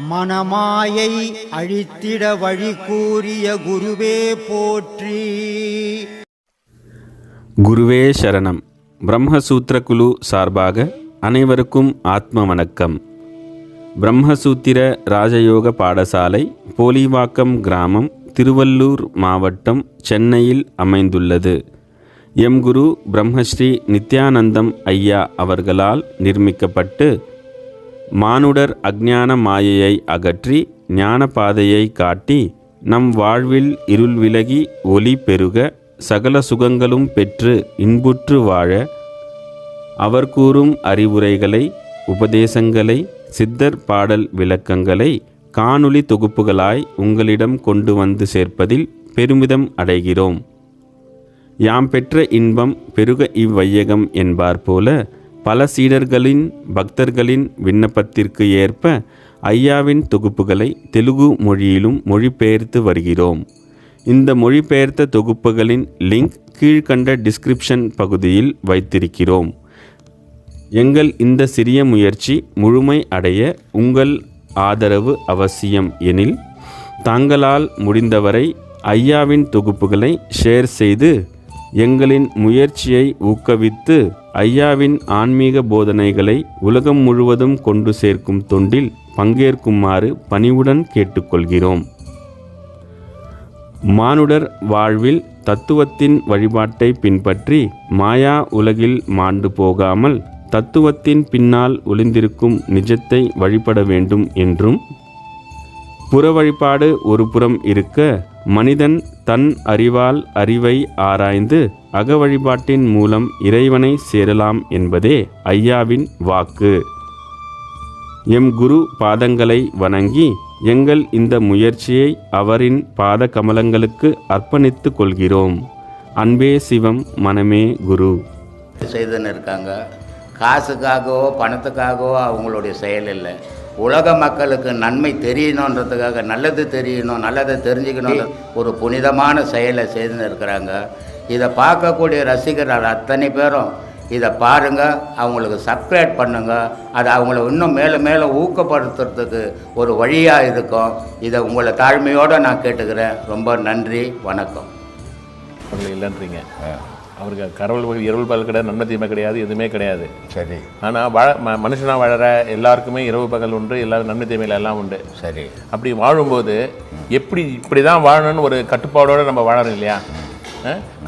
மனமாயை அழித்திட வழி கூறிய குருவே போற்றி. குருவே சரணம். பிரம்மசூத்திர குழு சார்பாக அனைவருக்கும் ஆத்ம வணக்கம் பிரம்மசூத்திர ராஜயோக பாடசாலை போலிவாக்கம் கிராமம் திருவள்ளூர் மாவட்டம் சென்னையில் அமைந்துள்ளது. எம் குரு பிரம்மஸ்ரீ நித்யானந்தம் ஐயா அவர்களால் நிர்மிக்கப்பட்டு மானுடர் அஜான மாயையை அகற்றி ஞான பாதையை காட்டி நம் வாழ்வில் இருள் விலகி ஒளி பெருக சகல சுகங்களும் பெற்று இன்புற்று வாழ அவர் கூறும் அறிவுரைகளை உபதேசங்களை சித்தர் பாடல் விளக்கங்களை காணொளி தொகுப்புகளாய் உங்களிடம் கொண்டு வந்து சேர்ப்பதில் பெருமிதம் அடைகிறோம். யாம் பெற்ற இன்பம் பெருக இவ்வையகம் என்பார் போல பல சீடர்களின் பக்தர்களின் விண்ணப்பத்திற்கு ஏற்ப ஐயாவின் தொகுப்புகளை தெலுங்கு மொழியிலும் மொழிபெயர்த்து வருகிறோம். இந்த மொழிபெயர்த்த தொகுப்புகளின் லிங்க் கீழ்கண்ட டிஸ்கிரிப்ஷன் பகுதியில் வைத்திருக்கிறோம். எங்கள் இந்த சிறிய முயற்சி முழுமை அடைய உங்கள் ஆதரவு அவசியம் எனில் தாங்களால் முடிந்தவரை ஐயாவின் தொகுப்புகளை ஷேர் செய்து எங்களின் முயற்சியை ஊக்குவித்து ஐயாவின் ஆன்மீக போதனைகளை உலகம் முழுவதும் கொண்டு சேர்க்கும் தொண்டில் பங்கேற்குமாறு பணிவுடன் கேட்டுக்கொள்கிறோம். மானுடர் வாழ்வில் தத்துவத்தின் வழிபாட்டை பின்பற்றி மாயா உலகில் மாண்டு போகாமல் தத்துவத்தின் பின்னால் ஒளிந்திருக்கும் நிஜத்தை வழிபட வேண்டும் என்றும் புற வழிபாடு ஒரு புறம் இருக்க மனிதன் தன் அறிவால் அறிவை ஆராய்ந்து அக வழிபாட்டின் மூலம் இறைவனை சேரலாம் என்பதே ஐயாவின் வாக்கு. எம் குரு பாதங்களை வணங்கி எங்கள் இந்த முயற்சியை அவரின் பாத கமலங்களுக்கு அர்ப்பணித்துக் கொள்கிறோம். அன்பே சிவம் மனமே குரு. செய்துன்னு இருக்காங்க. காசுக்காகவோ பணத்துக்காகவோ அவங்களுடைய செயல் இல்லை. உலக மக்களுக்கு நன்மை தெரியணுன்றதுக்காக நல்லது தெரியணும் நல்லதை தெரிஞ்சுக்கணும் ஒரு புனிதமான செயலை செய்துன்னு இருக்கிறாங்க இதை பார்க்கக்கூடிய ரசிகர்கள் அத்தனை பேரும் இதை பாருங்கள் அவங்களுக்கு சப்ஸ்கிரைப் பண்ணுங்கள் அது அவங்கள இன்னும் மேலே மேலே ஊக்கப்படுத்துறதுக்கு ஒரு வழியாக இருக்கும். இதை உங்களை தாழ்மையோடு நான் கேட்டுக்கிறேன். ரொம்ப நன்றி வணக்கம். இல்லைன்றீங்க. அவருக்கு கடவுள் இரவு பகல் கிடையாது நன்மை தீமை கிடையாது எதுவுமே கிடையாது. சரி. ஆனால் வாழ ம மனுஷனாக வாழற எல்லாருக்குமே இரவு பகல் உண்டு எல்லாரும் நன்மை தீமைகள் எல்லாம் உண்டு. சரி. அப்படி வாழும்போது எப்படி இப்படி தான் வாழணும்னு ஒரு கட்டுப்பாடோடு நம்ம வாழறோம் இல்லையா?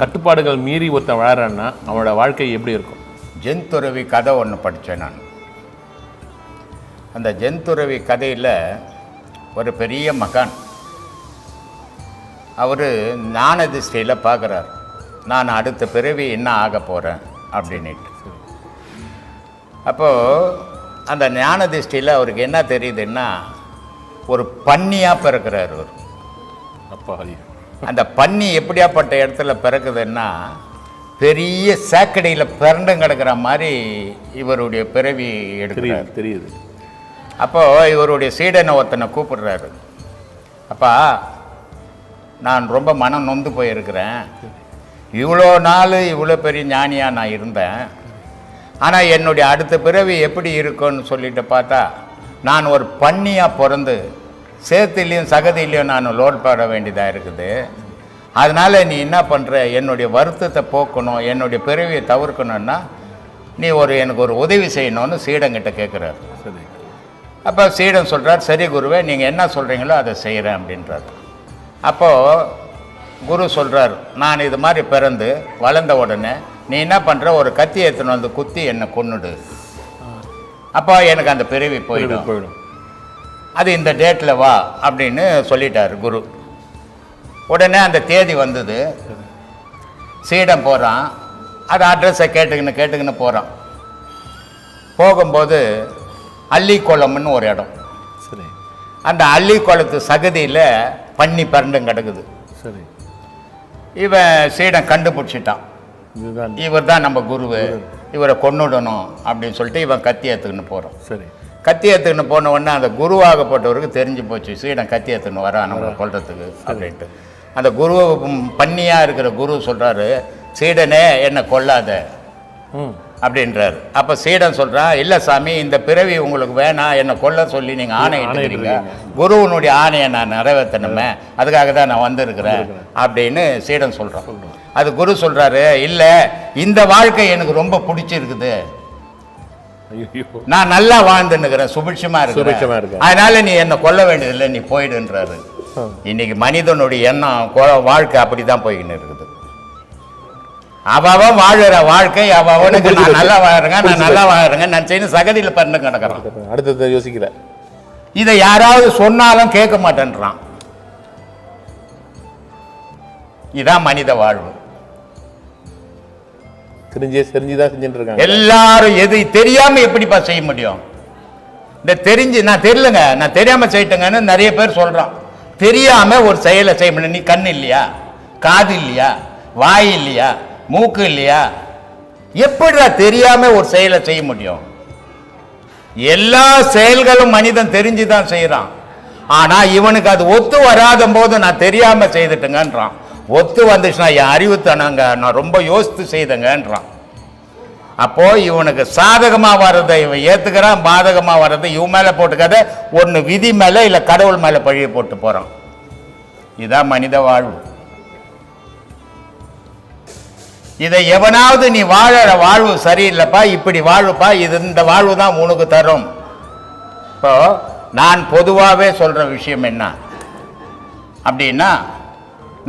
கட்டுப்பாடுகள் மீறி ஒருத்தன் வாழறான்னா அவனோட வாழ்க்கை எப்படி இருக்கும்? ஜென்துறவி கதை ஒன்று படித்தேன் நான். அந்த ஜென்துறவி கதையில் ஒரு பெரிய மகான் அவர் ஞான திஷ்டியில் பார்க்குறார் நான் அடுத்த பிறவி என்ன ஆக போகிறேன் அப்படின்ட்டு அப்போது அந்த ஞான திஷ்டியில் அவருக்கு என்ன தெரியுதுன்னா ஒரு பன்னியாக பிறக்கிறார் அவர். அப்பா. அந்த பன்னி எப்படியாப்பட்ட இடத்துல பிறக்குதுன்னா பெரிய சாக்கடையில் பிறண்டும் கிடக்கிற மாதிரி இவருடைய பிறவி எடுக்கிறார். தெரியுது தெரியுது. அப்போ இவருடைய சீடனை ஒருத்தனை கூப்பிடுறாரு. அப்பா நான் ரொம்ப மனம் நொந்து போயிருக்கிறேன். இவ்வளோ நாள் இவ்வளோ பெரிய ஞானியாக நான் இருந்தேன். ஆனால் என்னுடைய அடுத்த பிறவி எப்படி இருக்கும்னு சொல்லிட்டு பார்த்தா நான் ஒரு பன்னியாக பிறந்து சேத்துலேயும் சகதியிலையும் நான் லோட் போட வேண்டியதாக இருக்குது. அதனால் நீ என்ன பண்ணுற என்னுடைய வருத்தத்தை போக்கணும் என்னுடைய பிறவியை தவிர்க்கணுன்னா நீ ஒரு எனக்கு ஒரு உதவி செய்யணும்னு சீடங்கிட்ட கேட்குறாரு அப்போ சீடன் சொல்கிறார் சரி குருவே நீங்கள் என்ன சொல்கிறீங்களோ அதை செய்கிறேன் அப்படின்றார். அப்போது குரு சொல்கிறார் நான் இது மாதிரி பிறந்து வளர்ந்த உடனே நீ என்ன பண்ணுற ஒரு கத்தி எடுத்துன்னு வந்து குத்தி என்னை கொன்னுடு. அப்போ எனக்கு அந்த பிறவி போயிடும். போயிடும். அது இந்த டேட்டில் வா அப்படின்னு சொல்லிட்டார் குரு. உடனே அந்த தேதி வந்தது. சீடன் போகிறான் அது அட்ரஸை கேட்டுக்கின்னு கேட்டுக்கின்னு போகிறான் போகும்போது அள்ளிக்குளம்னு ஒரு இடம். சரி. அந்த அள்ளிக்குளத்து சகதியில் பன்னி பரண்டும் கிடக்குது. சரி. இவன் சீடன் கண்டுபிடிச்சிட்டான். இதுதான். இவர் தான் நம்ம குருவு இவரை கொன்னுடணும் அப்படின்னு சொல்லிட்டு இவன் கத்தி எடுத்துக்கின்னு போகிறான் சரி. கத்தி எடுத்துக்கின்னு போன உடனே அந்த குருவாகப்பட்டவருக்கு தெரிஞ்சு போச்சு சீடன் கத்தி எடுத்துன்னு வரான் நம்மளை கொல்றதுக்கு அப்படின்ட்டு. அந்த குரு பன்னியாக இருக்கிற குரு சொல்கிறாரு சீடனே என்னை கொல்லாத. ம். அப்படின்றாரு. அப்போ சீடன் சொல்கிறான் இல்லை சாமி இந்த பிறவி உங்களுக்கு வேணாம் என்னை கொல்ல சொல்லி நீங்கள் ஆணை எடுக்கிறீங்க குருவனுடைய ஆணையை நான் நிறைவேற்றணுமே. அதுக்காக தான் நான் வந்திருக்கிறேன். அப்படின்னு சீடன் சொல்கிறான் அது குரு சொல்கிறாரு இல்லை இந்த வாழ்க்கை எனக்கு ரொம்ப பிடிச்சிருக்குது. நான் நல்லா வாழ்ந்துன்னுக்கிறேன் சுபிட்சமா சுபிட்சமா இருக்கிறேன் இருக்க. அதனால நீ என்ன கொல்ல வேண்டியதில்லை நீ போயிடுன்றாரு. இன்னைக்கு மனிதனுடைய எண்ணம் வாழ்க்கை அப்படிதான் போய்கின்னு இருக்குது. அவன் வாழுற வாழ்க்கை அவனுக்கு நான் நல்லா வாழுறேங்க நான் நல்லா வாழுறேங்க நான் செய்யணும் சகதியில பண்ணு கிடக்குறான். அடுத்தது யோசிக்கல. இதை யாராவது சொன்னாலும் கேட்க மாட்டேன்றான். இதான் மனித வாழ்வு. தெரிஞ்சே தெரிஞ்சுதான் செஞ்சுட்டு இருக்காங்க எல்லாரும் எது தெரியாம எப்படிப்பா செய்ய முடியும்? இந்த தெரிஞ்சு நான் தெரியலங்க நான் தெரியாம செய்யிட்டேங்கன்னு நிறைய பேர் சொல்றான். தெரியாம ஒரு செயலை செய்ய முடியும் நீ கண் இல்லையா? காது இல்லையா? வாய் இல்லையா? மூக்கு இல்லையா? எப்படிடா தெரியாம ஒரு செயலை செய்ய முடியும்? எல்லா செயல்களும் மனிதன் தெரிஞ்சு தான் செய்யறான் ஆனா இவனுக்கு அது ஒத்து வராத போது நான் தெரியாம செய்துட்டுங்கன்றான். ஒத்து வந்துச்சுன்னா என் அறிவுத்தனங்க நான் ரொம்ப யோசித்து செய்தேங்கன்றான். அப்போ இவனுக்கு சாதகமா வர்றதை இவன் ஏத்துக்கிறான் பாதகமா வர்றதை இவன் மேல போட்டுக்காத ஒன்னு விதி மேல இல்ல கடவுள் மேல பழிய போட்டு போறான். இதான் மனித வாழ்வு. இதை எவனாவது நீ வாழற வாழ்வு சரியில்லைப்பா இப்படி வாழ்வுப்பா இது இந்த வாழ்வு தான் உனக்கு தரும். இப்போ நான் பொதுவாகவே சொல்கிற விஷயம் என்ன? அப்படின்னா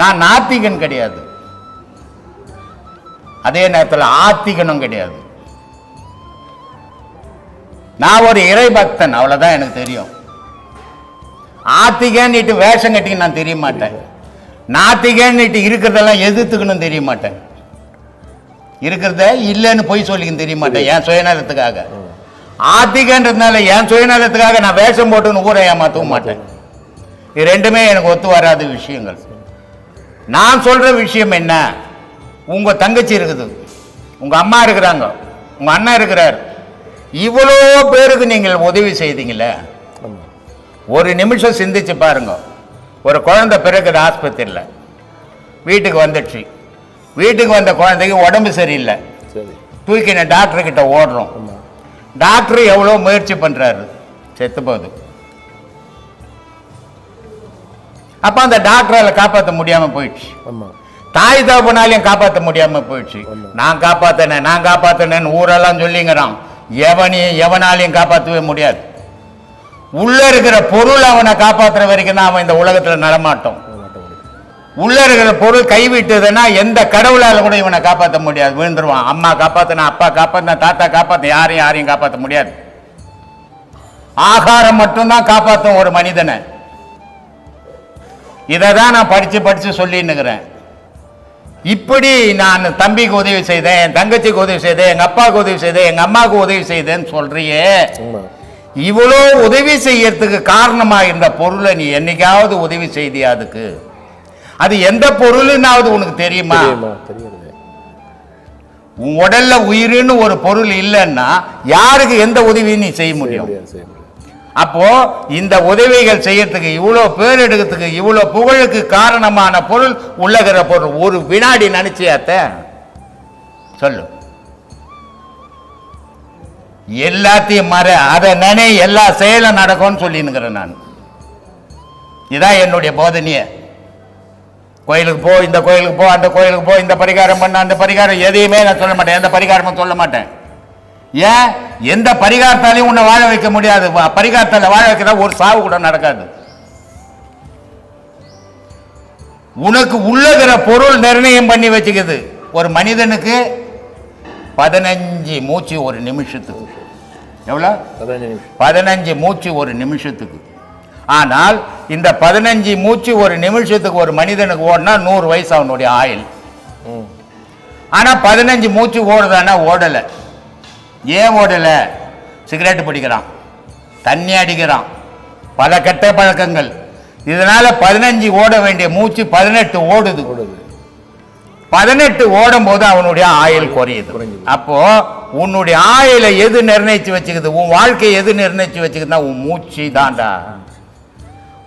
நான் நாத்திகன் கிடையாது. அதே நேரத்தில் ஆத்திகனும் கிடையாது. நான் ஒரு இறைபக்தன் அவ்வளோதான் எனக்கு தெரியும். ஆத்திகன்னுட்டு வேஷம் கட்டிக்கு நான் தெரிய மாட்டேன். நாத்திகன்னுட்டு இருக்கிறதெல்லாம் எதிர்த்துக்கணும் தெரிய மாட்டேன். இருக்கிறத இல்லைன்னு பொய் சொல்லிக்கணும் தெரிய மாட்டேன் என் சுயநலத்துக்காக. ஆத்திகன்றதுனால என் சுயநலத்துக்காக நான் வேஷம் போட்டுன்னு ஊரை ஏமாற்றவும் மாட்டேன். இது ரெண்டுமே எனக்கு ஒத்து வராத விஷயங்கள். நான் சொல்ற விஷயம் என்ன? உங்க தங்கச்சி இருக்குது. உங்க அம்மா இருக்கிறாங்க. உங்க அண்ணன் இருக்கிறார். இவ்வளோ பேருக்கு நீங்கள் உதவி செய்தீங்களே? ஒரு நிமிஷம் சிந்திச்சு பாருங்க. ஒரு குழந்தை பிறகுது ஆஸ்பத்திரியில். வீட்டுக்கு வந்துடுச்சு. வீட்டுக்கு வந்த குழந்தைக்கு உடம்பு சரியில்லை. சரி. தூக்கின டாக்டர் கிட்ட ஓடுறோம். டாக்டர் எவ்வளோ முயற்சி பண்றாரு? செத்து போகுது. அப்ப அந்த டாக்டரால காப்பாற்ற முடியாம போயிடுச்சு. தாய் தகப்பனாலையும் காப்பாற்ற முடியாம போயிடுச்சு. நான் காப்பாத்தினேன் நான் காப்பாத்தினேன்னு ஊரெல்லாம் சொல்லிங்கிறான். எவனையும் எவனாலையும் காப்பாற்றவே முடியாது. உள்ள இருக்கிற பொருள் அவனை காப்பாத்துற வரைக்கும் தான் அவன் இந்த உலகத்துல நடமாட்டோம். உள்ள இருக்கிற பொருள் கைவிட்டதுன்னா எந்த கடவுளால கூட இவனை காப்பாற்ற முடியாது. விழுந்துருவான். அம்மா காப்பாத்தின அப்பா காப்பாத்தின தாத்தா காப்பாத்தின யாரையும் யாரையும் காப்பாற்ற முடியாது. ஆகாரம் மட்டும்தான் காப்பாற்றும் ஒரு மனிதனை. இதை தான் நான் படிச்சு படிச்சு சொல்லின்னுக்கிறேன். இப்படி நான் தம்பிக்கு உதவி செய்தேன் என் தங்கச்சிக்கு உதவி செய்தேன் எங்க அப்பாவுக்கு உதவி செய்தேன் எங்க அம்மாவுக்கு உதவி செய்தேன்னு சொல்றியே. ஆமா. இவ்வளோ உதவி செய்யறதுக்கு காரணமா இருந்த பொருளை நீ என்னைக்காவது உதவி செய்தியா அதுக்கு? அது எந்த பொருள்னாவது உனக்கு தெரியுமா? உன் உடல்ல உயிருன்னு ஒரு பொருள் இல்லைன்னா யாருக்கு எந்த உதவியும் நீ செய்ய முடியும். அப்போ இந்த உதவிகள் செய்யறதுக்கு இவ்வளோ பேர் எடுக்கிறதுக்கு இவ்வளோ புகழுக்கு காரணமான பொருள் உள்ளகிற பொருள். ஒரு வினாடி நினைச்சியாத்த சொல்லு. எல்லாத்தையும் மற. அதை நினை எல்லா செயலும் நடக்கும்னு சொல்லினுக்கிறேன் நான். இதான் என்னுடைய போதனையே. கோயிலுக்கு போ இந்த கோயிலுக்கு போ அந்த கோயிலுக்கு போ இந்த பரிகாரம் பண்ண அந்த பரிகாரம் எதையுமே நான் சொல்ல மாட்டேன். எந்த பரிகாரமும் சொல்ல மாட்டேன். ஏன்? எந்த பரிகாரத்தாலையும் உன்னை வாழ வைக்க முடியாது. பரிகாரத்தால வாழ வைக்கிறதா ஒரு சாவு கூட நடக்காது. உனக்கு உள்ளகிற பொருள் நிர்ணயம் பண்ணி வச்சுக்குது. ஒரு மனிதனுக்கு பதினஞ்சு மூச்சு ஒரு நிமிஷத்துக்கு. எவ்வளோ? பதினஞ்சு மூச்சு ஒரு நிமிஷத்துக்கு. ஆனால் இந்த பதினஞ்சு மூச்சு ஒரு நிமிஷத்துக்கு ஒரு மனிதனுக்கு ஓடினா நூறு வயசு அவனுடைய ஆயுள். ம். ஆனால் பதினஞ்சு மூச்சு ஓடுதானா? ஓடலை. ஏன் ஓடலை? சிகரெட் பிடிக்கிறான். தண்ணி அடிக்கிறான். பல கெட்ட பழக்கங்கள். இதனால பதினஞ்சு ஓட வேண்டிய மூச்சு பதினெட்டு ஓடுது. ஓடுது. பதினெட்டு ஓடும் போது அவனுடைய ஆயுள் குறையுது. அப்போ உன்னுடைய ஆயுளை எது நிர்ணயிச்சு வச்சுக்குது? உன் வாழ்க்கையை எது நிர்ணயிச்சு வச்சுக்குதுன்னா உன் மூச்சு தான்டா.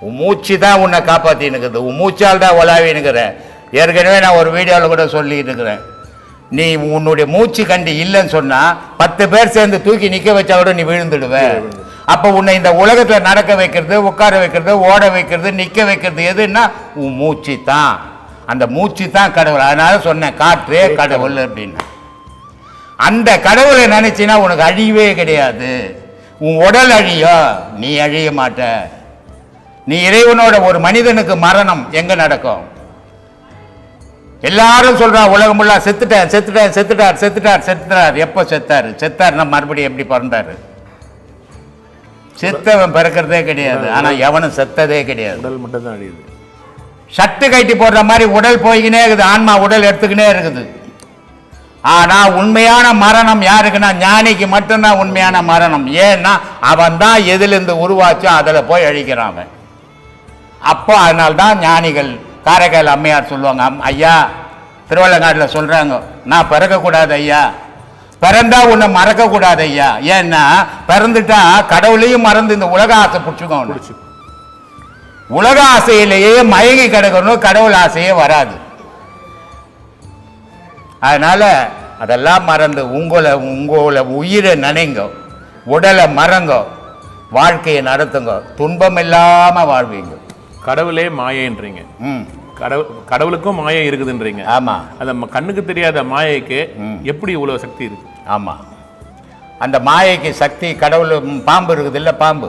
உன் மூச்சு தான் உன்னை காப்பாற்றினுக்குது உன் மூச்சால் தான் உலாவினுக்கிற ஏற்கனவே நான் ஒரு வீடியோவில் கூட சொல்லிட்டு இருக்கிறேன் நீ உன்னுடைய மூச்சு கண்டி இல்லைன்னு சொன்னா பத்து பேர் சேர்ந்து தூக்கி நிக்க வச்சா கூட நீ விழுந்துடுவ. அப்ப உன்னை இந்த உலகத்துல நடக்க வைக்கிறது உட்கார வைக்கிறது ஓட வைக்கிறது நிக்க வைக்கிறது எதுன்னா உன் மூச்சு தான். அந்த மூச்சு தான் கடவுள். அதனால சொன்னேன் காற்றே கடவுள் அப்படின்னு. அந்த கடவுளை நினைச்சினா உனக்கு அழிவே கிடையாது. உன் உடல் அழியும். நீ அழிய மாட்ட. நீ இறைவனோட ஒரு மனிதனுக்கு மரணம் எங்க நடக்கும்? எல்லாரும் சொல்றான் உலகம் ஃபுல்லா செத்துட்டார் செத்துட்டார் செத்துட்டார் செத்துட்டார் செத்துட்டார். எப்போ செத்தாரு? செத்தாருன்னா மறுபடியும் எப்படி பிறந்தாரு? செத்தவன் பிறக்கிறதே கிடையாது ஆனா எவனும் செத்ததே கிடையாது. உடல் மட்டும் தான் அழியுது. சட்டு கட்டி போடுற மாதிரி உடல் போய்க்கினே இருக்குது ஆன்மா உடல் எடுத்துக்கினே இருக்குது. ஆனா உண்மையான மரணம் யாருக்குன்னா ஞானிக்கு மட்டும்தான் உண்மையான மரணம். ஏன்னா அவன் தான் எதிலிருந்து உருவாச்சோ அதில் போய் அழிக்கிறான் அவன். அப்போ அதனால்தான் ஞானிகள் காரைக்கால் அம்மையார் சொல்லுவாங்க "அம்- ஐயா திருவள்ளங்காட்டில் சொல்றாங்க நான் பிறக்கக்கூடாது ஐயா பிறந்தா உன்னை மறக்கக்கூடாது ஐயா ஏன்னா பிறந்துட்டா கடவுளையும் மறந்து இந்த உலக ஆசை பிடிச்சிக்கோணும் பிடிச்சி. உலக ஆசையிலேயே மயங்கி கிடக்கணும் கடவுள் ஆசையே வராது. அதனால அதெல்லாம் மறந்து உங்களை உங்களை உயிரை நினைங்க உடலை மறங்க வாழ்க்கையை நடத்துங்க துன்பம் இல்லாம வாழ்வீங்க. கடவுளே மாயைன்றீங்க. கடவுள் கடவுளுக்கும் மாயை இருக்குதுன்றீங்க. ஆமா. அந்த கண்ணுக்கு தெரியாத மாயைக்கு. எப்படி இவ்வளவு சக்தி இருக்கு? ஆமா. அந்த மாயைக்கு சக்தி கடவுள் பாம்பு இருக்குது இல்ல பாம்பு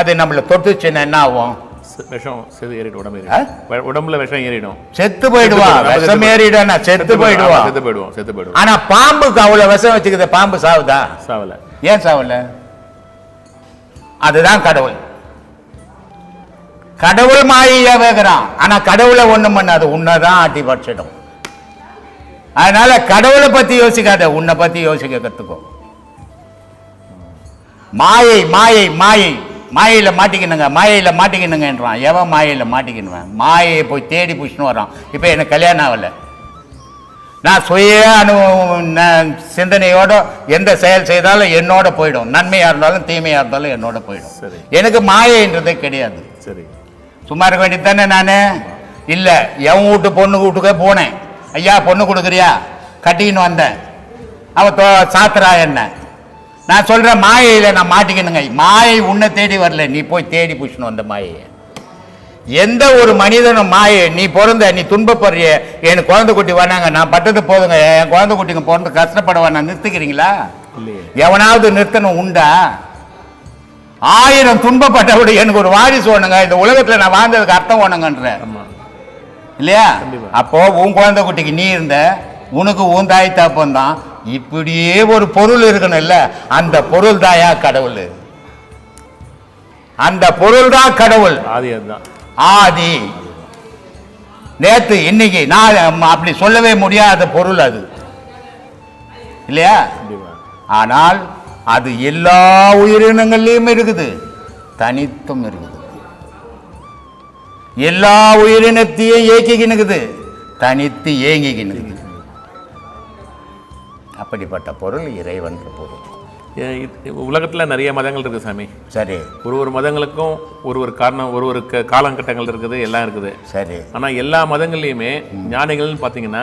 அது நம்மளை தொட்டுச்சுன்னா என்ன ஆகும்? விஷம் செது ஏறிடும் உடம்பு? ஏறிடும். உடம்புல விஷம் ஏறிடும். செத்து போயிடுவான். விஷம் ஏறிடானா செத்து போயிடுவான் செத்து போயிடுவோம் செத்து போயிடுவோம். ஆனா பாம்புக்கு அவ்வளவு விஷம் வச்சுக்குது பாம்பு சாவுதா? சாவல. ஏன் சாவல? அதுதான் கடவுள். கடவுள் மாயையா வேகிறான் ஆனா கடவுளை ஒண்ணும் பண்ணாது உன்னைதான் ஆட்டி பட்சிடும் அதனால கடவுளை பத்தி யோசிக்காத உன்னை பத்தி யோசிக்க கத்துக்கோ. மாயை மாயை மாயை. மாயையில மாட்டிக்கணுங்க மாயையில மாட்டிக்கணுங்கன்றான் எவன் மாயையில மாட்டிக்கணுவேன் மாயையை போய் தேடி புடிச்சுன்னு வரான் இப்போ எனக்கு கல்யாணம் ஆகலை. நான் சுய அனுபவம் சிந்தனையோட எந்த செயல் செய்தாலும் என்னோட போயிடும். நன்மையா இருந்தாலும் தீமையா இருந்தாலும் என்னோட போயிடும். சரி. எனக்கு மாயைன்றதே கிடையாது. சரி. சும்மா இருக்க வேண்டியது தானே நான்? இல்லை எவன் வீட்டு பொண்ணு வீட்டுக்கே போனேன். ஐயா பொண்ணு கொடுக்குறியா? கட்டிக்கின்னு வந்தேன். அவ தோ சாத்துறா என்ன? நான் சொல்கிறேன் மாயையில் நான் மாட்டிக்கணுங்க. மாயை உன்னை தேடி வரல. நீ போய் தேடி புடிச்சுன்னு வந்த மாயையை. எந்த ஒரு மனிதனும் மாயை நீ பிறந்த நீ துன்பப்படுறிய என் குழந்தை குட்டி வேணாங்க நான் பட்டது போதுங்க. என் குழந்தை குட்டிங்க பிறந்து கஷ்டப்பட வேணாம் நிறுத்திக்கிறீங்களா? எவனாவது நிறுத்தணும் உண்டா? ஆயிரம் துன்பப்பட்டவிட எனக்கு ஒரு வாரிசு வேணுங்க இந்த உலகத்துல நான் வாழ்ந்ததுக்கு அர்த்தம் வேணுங்கன்ற ஆமா. இல்லையா. அப்போ உன் குழந்தை குட்டிக்கு நீ இருந்த உனக்கு உன் தாய் தாப்பம் தான். இப்படியே ஒரு பொருள் இருக்கணும் இல்ல அந்த பொருள் தாயா கடவுள்? அந்த பொருள் தான் கடவுள்? ஆதி நேத்து இன்னைக்கு நான் அப்படி சொல்லவே முடியாத பொருள் அது. இல்லையா? ஆனால் அது எல்லா உயிரினங்கள்லேயும் இருக்குது. தனித்தும் இருக்குது. எல்லா உயிரினத்தையும் இயக்கிக்கினுக்குது. தனித்து ஏங்கிக்கினுக்குது அப்படிப்பட்ட பொருள் இறைவன் பொருள். உலகத்துல நிறைய மதங்கள் இருக்கு சாமி. சரி. ஒரு ஒரு மதங்களுக்கும் ஒரு ஒரு காரணம் ஒரு ஒரு காலகட்டங்கள் இருக்குது எல்லாம் இருக்குது. சரி. ஆனா எல்லா மதங்கள்லயுமே ஞானிகள்னு பாத்தீங்கன்னா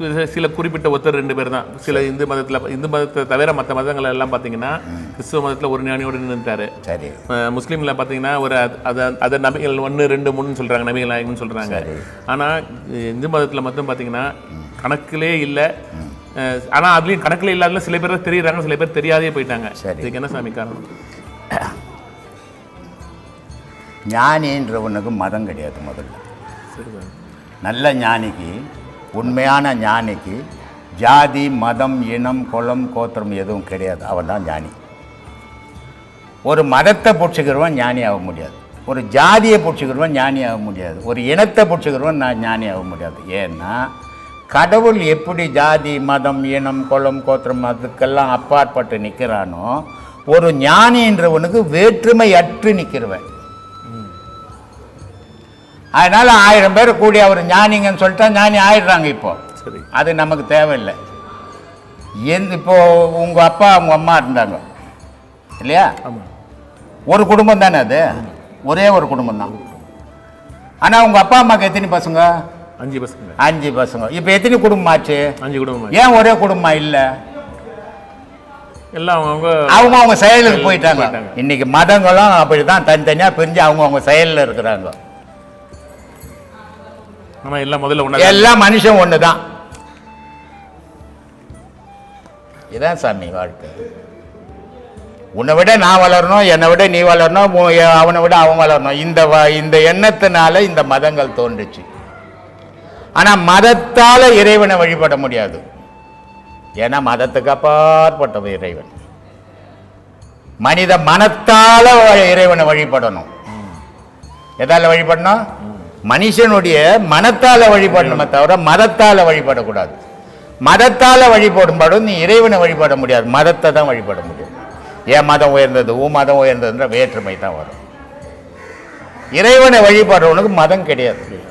சி- சில குறிப்பிட்ட ஒருத்தர் ரெண்டு பேர் தான். சில இந்து மதத்துல இந்து மதத்தை தவிர மற்ற மதங்கள் எல்லாம் பாத்தீங்கன்னா கிறிஸ்துவ மதத்துல ஒரு ஞானியோடு நின்றுட்டாரு சரி. முஸ்லீம்ல பாத்தீங்கன்னா ஒரு அது- அதை நபிகள் ஒன்று ரெண்டு மூணுன்னு சொல்றாங்க நபிகள் நாயகம்னு சொல்றாங்க. சரி. ஆனா இந்து மதத்துல மட்டும் பாத்தீங்கன்னா கணக்கிலே இல்லை ஆனா அதுலயும் கணக்கிலே இல்லாத சில பேர் தெரியுறாங்க சில பேர் தெரியாதே போயிட்டாங்க. சரி. இதுக்கு என்ன சாமி காரணம்? ஞானின்றவனுக்கு மதம் கிடையாது முதல்ல. நல்ல ஞானிக்கு உண்மையான ஞானிக்கு ஜாதி மதம் இனம் குலம் கோத்திரம் எதுவும் கிடையாது. அவன் தான் ஞானி. ஒரு மதத்தை பிடிச்சிக்கிறவன் ஞானி ஆக முடியாது. ஒரு ஜாதியை பிடிச்சிக்கிறவன் ஞானி ஆக முடியாது. ஒரு இனத்தை பிடிச்சிக்கிறவன் நான் ஞானி ஆக முடியாது. ஏன்னா கடவுள் எப்படி ஜாதி மதம் இனம் குலம் கோத்திரம் அதுக்கெல்லாம் அப்பாற்பட்டு நிற்கிறானோ ஒரு ஞானின்றவனுக்கு வேற்றுமை அற்று நிற்கிறவன் அதனால ஆயிரம் பேர் கூடி அவர் ஞானிங்கன்னு சொல்லிட்டா ஞானி ஆயிடுறாங்க இப்போ. சரி. அது நமக்கு தேவையில்லை. எந்த இப்போ உங்க அப்பா உங்க அம்மா இருந்தாங்க. இல்லையா? ஒரு குடும்பம் தானே அது? ஒரே ஒரு குடும்பம் தான். ஆனால் உங்க அப்பா அம்மாக்கு எத்தனை பசங்க? அஞ்சு பசங்க. அஞ்சு பசங்க. இப்போ எத்தனை குடும்பம் ஆச்சு? அஞ்சு குடும்பம் ஏன் ஒரே குடும்பம் இல்லை? எல்லாம் அவங்க அவங்க அவங்க செயலுக்கு போயிட்டாங்க. இன்னைக்கு மதங்களும் அப்படிதான். தனித்தனியா பிரிஞ்சு அவங்க அவங்க செயல்ல இருக்கிறாங்க. நம்ம எல்லாம் முதல்ல ஒன்றா எல்லாம் மனுஷன் ஒண்ணுதான். இதான் சாமி வாழ்க்கை. உன்னை விட நான் வளரணும் என்னை விட நீ வளரணும் அவனை விட அவன் வளரணும். இந்த இந்த எண்ணத்தினால இந்த மதங்கள் தோன்றுச்சு. ஆனா மதத்தால இறைவனை வழிபட முடியாது. ஏன்னா மதத்துக்கு அப்பாற்பட்டது இறைவன். மனித மனத்தால இறைவனை வழிபடணும். எதால வழிபடணும்? மனுஷனுடைய மனத்தால வழிபடணுமே தவிர மதத்தால வழிபடக்கூடாது. மதத்தால வழிபடும்போது நீ இறைவனை வழிபட முடியாது. மதத்தை தான் வழிபட முடியும். என் மதம் உயர்ந்தது உன் மதம் உயர்ந்ததுன்ற வேற்றுமை தான் வரும். இறைவனை வழிபடுறவனுக்கு மதம் கிடையாது.